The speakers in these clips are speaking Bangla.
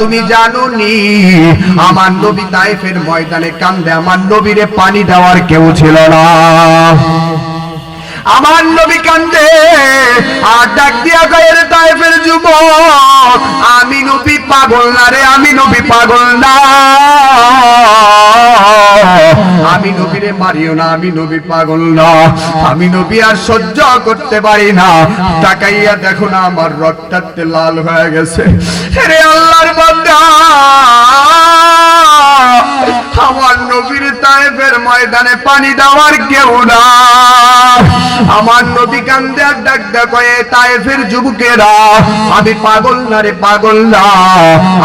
তুমি জানো নি আমার নবী তাইফের ময়দানে কান্দে, আমার নবীরে পানি দেওয়ার কেউ ছিল না। আমার নবী কান্দে, আর ডাক দিয়া গায়ের তাইফের যুবক, আমি নবী পাগল না রে, আমি নবী পাগল না। আমি নবীরে মারিও না, আমি নবী পাগল না। আমি নবী আর সহ্য করতে পারি না। তাকাইয়া দেখো না, আমার রক্তাতে লাল হয়ে গেছে। রে আল্লাহর বান্দা! নবীর ময়দানে পানি দেওয়ার কেউ না আমার নবী কান্দে আর ডাক দেখে তায়েফের যুবকেরা, আমি পাগল না রে, পাগল না।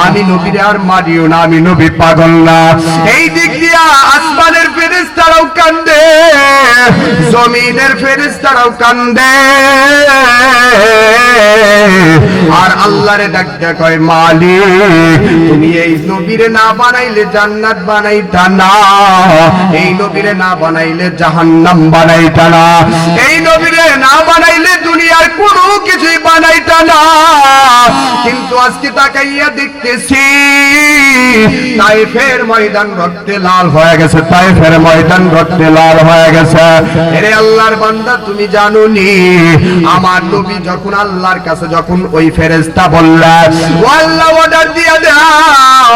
আমি নবীরে আর মারিও না, আমি নবী পাগল না। এই দিক দিয়া আসমানের ফেরেশতারাও কান্দে, জমিনের ফেরেশতারাও কান্দে। আর আল্লাহরে ডাক কয় মালিক, তুমি এই নবীরে না বানাইলে জান্নাত বানাইতা না। এই নবীরে না বানাইলে জাহান্নাম বানাইতা না। এই নবীরে না বানাইলে দুনিয়ার কোনো কিছুই বানাইতা না। কিন্তু আজকে তাকাইয়া দেখতেছি, তাইফের ময়দান রক্তে লাল হয়ে গেছে, তাইফের ময়দান রক্তে লাল হয়ে গেছে। এরে আল্লাহর বান্দা, তুমি জানো নি আমার নবী যখন আল্লাহর কাছে যখন ওই ফেরেশতা বললেন ও আল্লাহ অর্ডার দিয়ে দাও,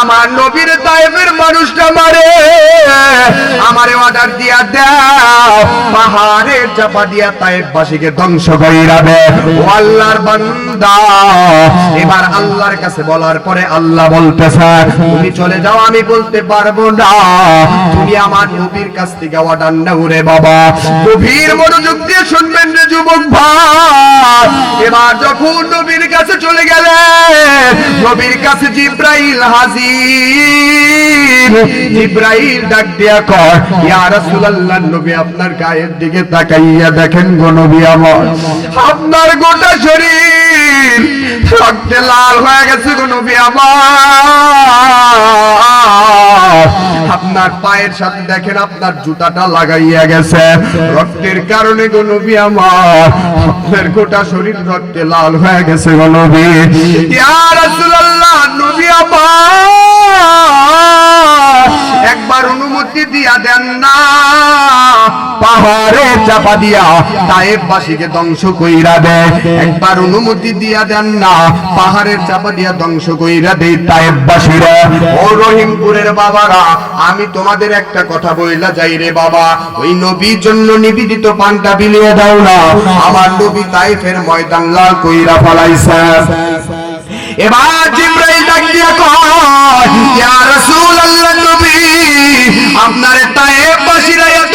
আমার নবীর তাইফের মানুষটা মারে। আমারে অর্ডার দিয়া দাও। পাহাড়ের চাপা দিয়া তাইফ বাসীকে ধ্বংস কইরাবে ও আল্লাহর বান্দা, এবার আল্লাহর কাছে বলার পরে আল্লাহ বলতেছে, তুমি চলে যাও, আমি বলতে পারব না। তুমি আমার নবীর কাছ থেকে অর্ডার নাও রে বাবা। গভীর মনোযোগ দিয়ে শুনবেন রে যুবক ভাই। এবার যখন নবীর কাছে চলে গেলে, নবীর কাছে জিব্রাইল হাজির। জিব্রাইল ডাক দিয়া কর ইয়া রাসূলুল্লাহ, নবী আপনার গায়ের দিকে তাকাইয়া দেখেন গো নবী আমার। আপনার গোটা শরীর রক্তে লাল হয়ে গেছে গো নবী আমার। আপনার পায়ের সাথে দেখেন আপনার জুতাটা লাগাইয়া গেছে। রক্তের কারণে গো নবী আমার, আপনার গোটা শরীর রক্তে লাল হয়ে গেছে গো নবী। ইয়া রাসূলুল্লাহ, নবী আমার। একবার অনুমতি দিয়া দেন না। পাহাড়ে চাপা দিয়া তায়েব বাসীকে ধ্বংস কইরা দেয়। একবার অনুমতি দিয়া দেন না, পাহাড়ের চাপা দিয়া ধ্বংস কইরা দেয় তায়েব বাসীরা। ও রহিমপুরের বাবারা, আমি তোমাদের একটা কথা বইলা যাই রে বাবা। ওই নবীর জন্য নিবেদিত পানটা বিলিয়ে দাও না। আমার নবী তাইফের ময়দান লাল কইরা ফলাইছে এবার জিব্রাইল ডাক দিয়া কয় ইয়া রাসূলুল্লাহ নবী আপনার তায়েব বাসীরা এত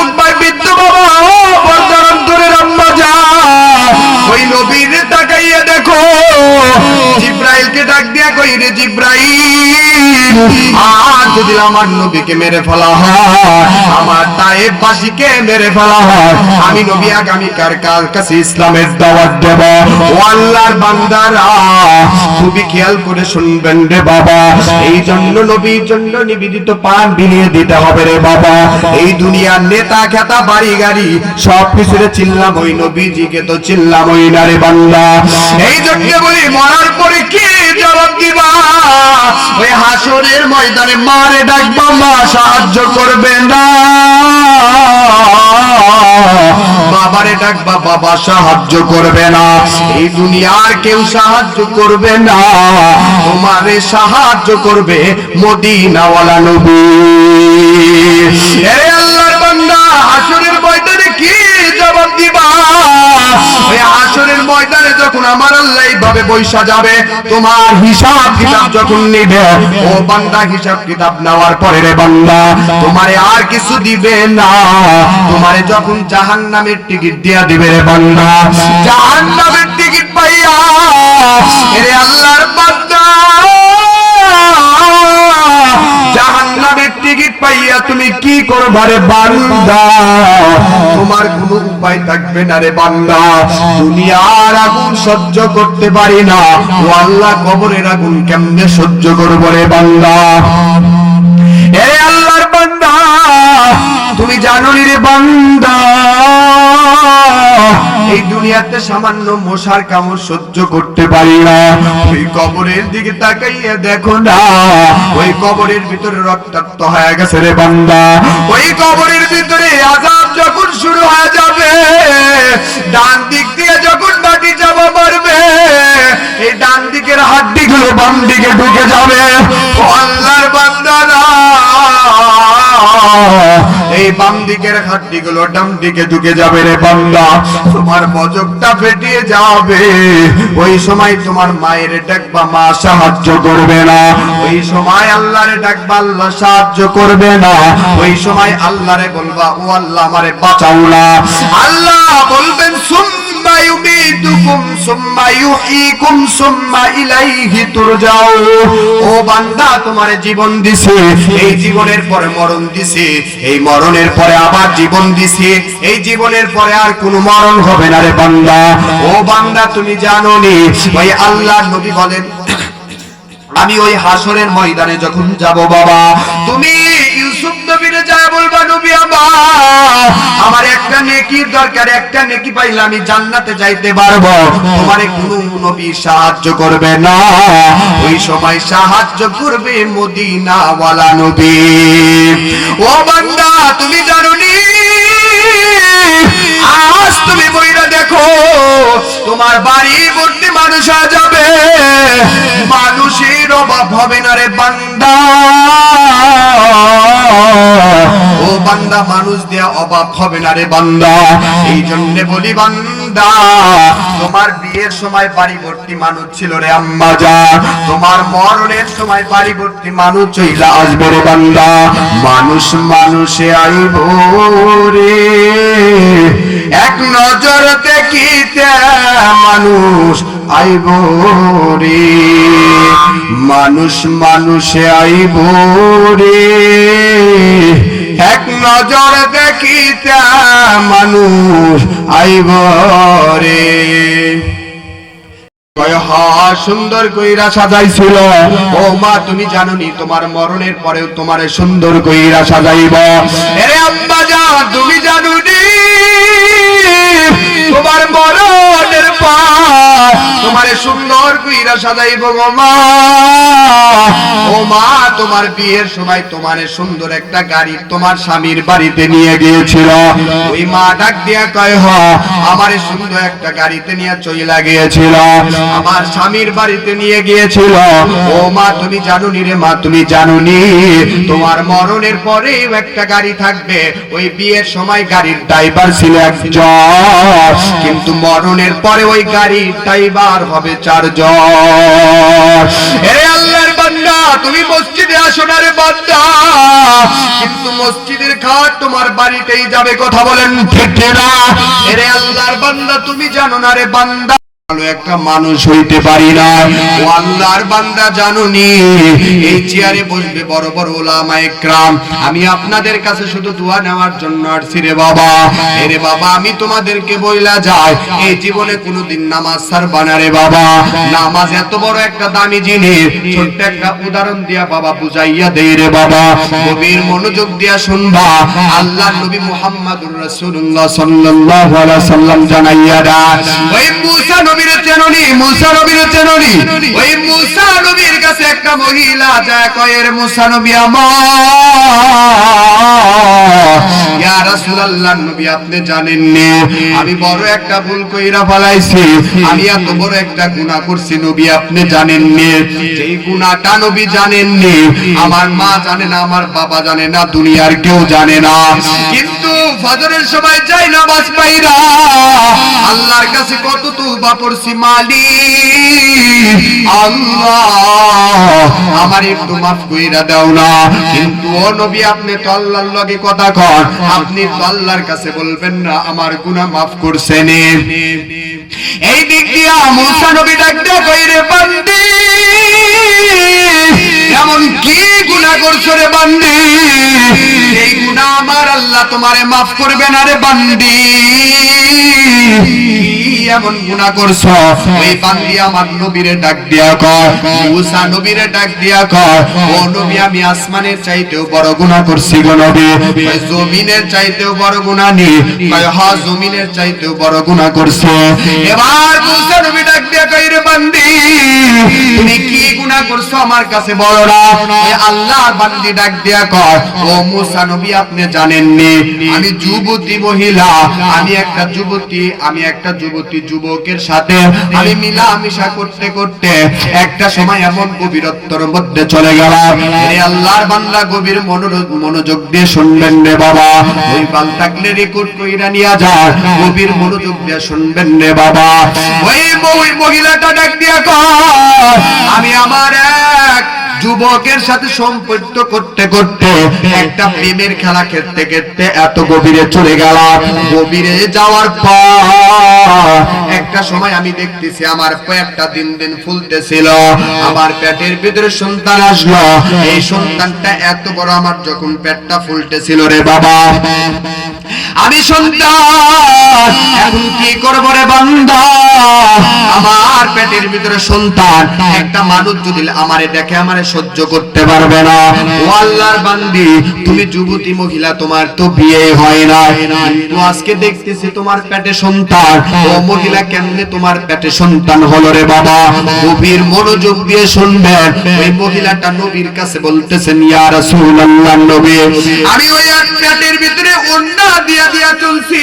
জিব্রাইলকে ডাক দিয়া কই রে জিব্রাইল? আর যদি আমার নবীকে মেরে ফেলা হয়, আমার তায়েব বাসীকে মেরে ফেলা হয়, আমি নবী আগামী কার কার কাছে ইসলামের দাওয়াত দেব? ও আল্লাহর বান্দারা, খুবই খেয়াল করে শুনবেন রে বাবা। এই জন্য নবীর জন্য নিবেদিত পান বিলিয়ে দিতে হবে রে বাবা। এই দুনিয়ার নেতা, খেতা, বাড়ি, গাড়ি, সব কিছুরে চিল্লাম ওই নবীজিকে তো চিল্লাম ওই না রে বান্দা। এই জন্য বলি, মরার পরে কি জবাব দিবা? ওই হাসরের ময়দানে মারে ডাকবা, মা সাহায্য করবে না। বাবারে ডাকবা, বাবা সাহায্য করবে না। এই দুনিয়ার কেউ সাহায্য করবে না। তোমারে সাহায্য করবে মদিনাওয়ালা নবী। বৈশা যাবে, তোমার হিসাব কিতাব যখন নিবে, ও বান্দা হিসাব কিতাব নেওয়ার পরে রে বান্দা, তোমারে আর কিছু দিবে না। তোমারে যখন জাহান নামের টিকিট দিয়া দিবে রে বান্দা জাহান নামের টিকিট পাইয়া এরে আল্লাহর বান্দা পাইয়া তুমি কি করবা রে বান্দা? তোমার কোনো উপায় থাকবে না রে বান্দা। দুনিয়ার আগুন সহ্য করতে পারি না। ও আল্লাহ কবরের আগুন কেমনে সহ্য করব রে বান্দা? এ আল্লাহর বান্দা, তুমি জানো রে বান্দা। এই দুনিয়াতে সামান্য মশার কামড় সহ্য করতে পারি না। ওই কবরের দিকে তাকাইয়া দেখো না। ওই কবরের ভিতরে রক্তাক্ত হয়ে গেছে রে বান্দা। ওই কবরের ভিতরে আজাব যখন শুরু হয়ে যাবে, ডান দিক দিয়ে যখন বাকি যাওয়া মারবে এই ডান দিকের হাড্ডি বাম দিকে ঢুকে যাবে। আল্লাহর বান্দারা এই বাম দিকের হাড্ডি গুলো ডান দিকে ঢুকে যাবে রে বান্দা। তোমার মজকটা ফেটিয়ে যাবে। ওই সময় তোমার মায়ের ডাকবা মা সাহায্য করবে না। ওই সময় আল্লাহরে ডাকবা আল্লাহ সাহায্য করবে না। ওই সময় আল্লাহরে বলবা, ও আল্লাহ আমারে বাঁচাও না। আল্লাহ বলবেন ইউমিতুকুম সুম্মা ইউহয়িকুম সুম্মা ইলাইহি তুরজাউ ও বান্দা, তোমারে জীবন দিছে, এই জীবনের পরে মরণ দিছে, এই মরণের পরে আবার জীবন দিছে, এই জীবনের পরে আর কোনো মরণ হবে না রে বান্দা। ও বান্দা, তুমি জানো নি ওই আল্লাহ নবী বলেন, আমি ওই হাসরের ময়দানে যখন যাব বাবা, তুমি নবীরে যা বলবা, নবী আমার একটা নেকির দরকার, একটা নেকি পাইলে আমি জান্নাতে যাইতে পারব। কোনো নবী সাহায্য করবে না। ওই সময় সাহায্য করবে মদিনা ওয়ালা নবী। ও বান্দা, তুমি জানো নি আজ তুমি বইরা দেখো, তোমার বাড়ি মানুষ যাবে মানুষের অভাব হবে না রে বান্দা। ও বান্দা, মানুষ দেয়া অভাব হবে না রে বান্দা। এই জন্য বলি বান্দা, তোমার বিয়ের সময় ভর্তি মানুষ ছিল রে আম্মা যা। তোমার মরণের সময় ভর্তি মানুষ চইলা আসবে রে বান্দা। মানুষ মানুষে আইব রে। এক নজর দেখিতে মানুষ আইব রে। মানুষ মানুষে আইব রে। এক নজর দেখিতে মানুষ আইব রে। সুন্দর কইরা সাজাইছিল। ও মা, তুমি জানোনি তোমার মরণের পরেও তোমারে সুন্দর কইরা সাজাইব। এরে আম্মা যা তুমি জানুনি? তোমার মরণের পর তোমারে সুন্দর কইরা সাজাইব গো মা। ও মা, তোমার বিয়ের সময় তোমারে সুন্দর একটা গাড়ি তোমার স্বামীর বাড়িতে নিয়ে গিয়েছিল। ওই মা ডাক দিয়া কয়, হ, আমারে সুন্দর একটা গাড়িতে নিয়ে চইলা গিয়েছিল। আমার স্বামীর বাড়িতে নিয়ে গিয়েছিল। ও মা, তুমি জানুনি রে মা, তুমি জানুনি। তোমার মরণের পরেও একটা গাড়ি থাকবে। ওই বিয়ের সময় গাড়ির ড্রাইভার ছিল একজন। কিন্তু মরণের পরে ওই গাড়ির ড্রাইভার হবে চারজন এ বান্দা, তুমি মসজিদে আসো না রে বান্দা। কিন্তু মসজিদের খাট তোমার বাড়িতেই যাবে, কথা বলেন ঠিক না এরে আল্লাহর বান্দা, তুমি জানো না রে বান্দা। একটা মানুষ হইতে পারি না। এই চেয়ারে বসবে বড় বড় আমি আপনাদের কাছে শুধু দোয়া নেওয়ার জন্য বাবা। এরে বাবা, আমি তোমাদেরকে বইলা এই জীবনে কোনোদিন নামাজ বাবা। নামাজ এত বড় একটা দামি জিনিস। ছোট্ট একটা উদাহরণ দিয়া বাবা বুঝাইয়া দেই রে বাবা। গভীর মনোযোগ দিয়া শুনবা। আল্লাহ নবী মুহাম্মদুর সাল্লাম জানাইয়া ওই মুসা নবীর চেননি মুসা নবীর চেননি। ওই মুসা নবীর কাছে একটা মহিলা যায় কয়ের মুসা নবী আমার। ইয়া রাসূলুল্লাহ নবী আপনি জানেন নে আমি বড় একটা ভুল কইরা ফলাইছি। আমি এত বড় একটা গুনাহ করছি নবী আপনি জানেন নে যেই গুনাহটা নবী জানেন নে আমার মা জানে না আমার বাবা জানে না দুনিয়ার কেউ জানে না। কিন্তু ফজরের সময় যাই নামাজ পাইরা আল্লাহর কাছে কত তওবা মালিক। আল্লাহ, আমার একটু মাফ কইরা দাও না। কিন্তু ও নবী, আপনি তো আল্লাহর লগে কথা কন। আপনি তো আল্লাহর কাছে বলবেন না, আমার গুনাহ মাফ করছেন। এই দিক দিয়া মুসা নবী ডাক দেয়া কইরে, বান্দি। এমন কি গুনাহ করছ রে বান্দি? না, আমার আল্লাহ তোমারে মাফ করবে না রে বান্দি। এমন গুনাহ করছ, ওই বান্দি আমার নবীরে ডাক দিয়া কর মুসা নবীরে ডাক দিয়া কর ও নবী, আমি আসমানের চাইতেও বড় গুনাহ করছি গো নবী। জমিনের চাইতেও বড় গুনাহ নি। হ, জমিনের চাইতেও বড় গুনাহ করছে। এবার মুসা নবী ডাক দিয়া কই রে বান্দি, তুমি কি গুনাহ করছ আমার কাছে বলো না? আল্লাহর বান্দি ডাক দিয়া কর ও মুসা নবী, আপনি জানেননি? আমি যুবতী মহিলা, আমি একটা যুবতী, আমি একটা যুবতী যুবকের সাথে আমি মিলামিশা করতে করতে একটা সময় এমন গভীরত্বর মধ্যে চলে গেলাম। এই আল্লাহর বান্দা, গভীর মনোযোগ দিয়ে শুনবেন রে বাবা। ওই বাল থাকলে রেকর্ড কইরা নিয়ে যায় গভীর মনোযোগ দিয়ে শুনবেন রে বাবা। ওই মহিলাটা ডাক দিয়া কর আমি আমার এক যুবকের সাথে সম্পর্ক করতে করতে একটা প্রেমের খেলা খেলতে খেলতে এত গভীরে চলে গেলাম। গভীরে যাওয়ার পর একটা সময় আমি দেখতেছি আমার পেটটা দিন দিন ফুলতেছিল। আমার পেটের ভিতরে সন্তান আসলো। এই সন্তানটা এত বড় আমার যখন পেটটা ফুলতেছিল রে বাবা। আমি সন্তান, এখন কি করব রে বান্দা আমার পেটের ভিতরে সন্তান, একটা মানুষ যদি আমারে দেখে, আমারে সহ্য করতে পারবে না। ও আল্লাহর বান্দি, তুমি যুবতী মহিলা, তোমার তো বিয়ে হয় না কিন্তু আজকে দেখতেছি তোমার পেটে সন্তান। ও মহিলা কেমনে তোমার পেটে সন্তান হলো রে বাবা? গভীর মনোযোগ দিয়ে শুনবেন। ওই মহিলাটা নবীর কাছে বলতেছেন, ইয়া রাসূলুল্লাহ, নবী, আমি ওই এক পেটের ভিতরে অন্যা দিয়া দিয়া চলছি।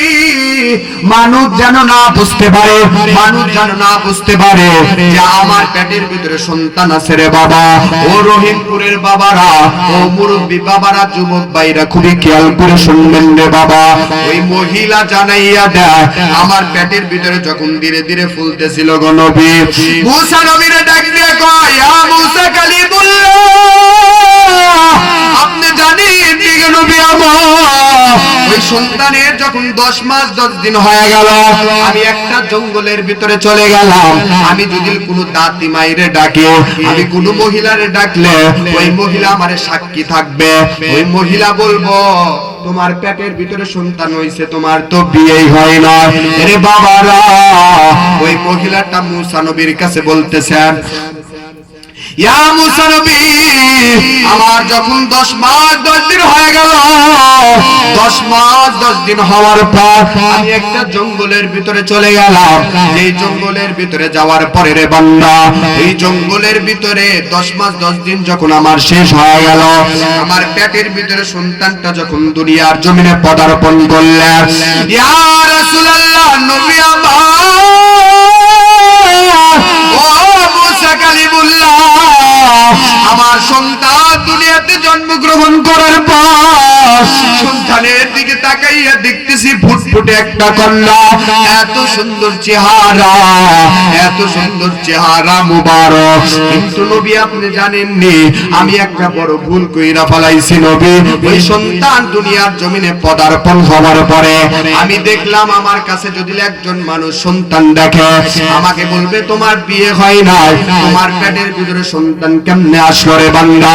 মানুষ যেন না বুঝতে পারে, মানুষ যেন না বুঝতে পারে যে আমার পেটের ভিতরে সন্তান আছে রে বাবা। ও রহিমপুরের বাবারা, ও মুরব্বী বাবারা, যুবক ভাইরা খুবই খেয়াল করে শুনবেন রে বাবা। ওই মহিলা জানাইয়া দেয়, আমার পেটের ভিতরে যখন ধীরে ধীরে ফুলতেছিল গণবীর মুসা নবীরে ডাক কয়, আ মুসা সন্তানের যখন দশ মাস, দশ দিন হয়ে গেল, আমি একটা জঙ্গলের ভিতরে চলে গেলাম। আমি যদি কোনো দাঁতি মাইরে ডাকে, আমি কোনো মহিলারে ডাকলে, ওই মহিলা আমারে সাক্ষী থাকবে। ওই মহিলা বলব, তোমার পেটের ভিতরে সন্তান হইছে, তোমার তো বিয়েই হয় না। রে বাবারা, ওই মহিলাটা মুসা নবীর কাছে বলতেছেন আমার যখন দশ মাস দশ দিন হয়ে গেল, দশ মাস দশ দিন হওয়ার পর আমি একটা জঙ্গলের ভিতরে চলে গেলাম। এই জঙ্গলের ভিতরে যাওয়ার পরে রে বান্দা, এই জঙ্গলের ভিতরে দশ মাস দশ দিন যখন আমার শেষ হয়ে গেল, আমার পেটের ভিতরে সন্তানটা যখন দুনিয়ার জমিনে পদার্পণ করলেন, ইয়া রাসূলুল্লাহ, নবী তাকাইয়া দেখতেছি ফুটফুটে একটা কন্যা। এত সুন্দর চেহারা, এত সুন্দর চেহারা মুবারক। কিন্তু নবী আপনি জানেননি, আমি একটা বড় ভুল কইরা ফেলাইছি নবী। ওই সন্তান দুনিয়ার জমিনে পদার্পণ হওয়ার পরে আমি দেখলাম আমার কাছে যদি একজন মানুষ সন্তান দেখে, আমাকে বলবে, তোমার বিয়ে হয় নাই। তোমার পেটের ভিতরে সন্তান কেমনে আসলো রে বান্দা?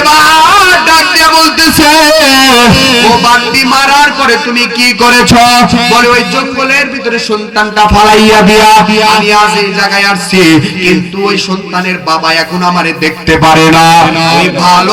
এবার ডাক বলতেছে ও বান্দি মারার পরে তুমি কি করেছ? বলে ওই জঙ্গলের ভিতরে সন্তানটা ফালাইয়া দিয়া আমি আজ এই জায়গায় আসছি কিন্তু ওই সন্তানের বাবা এখন আমারে দেখতে পারে না। ভালো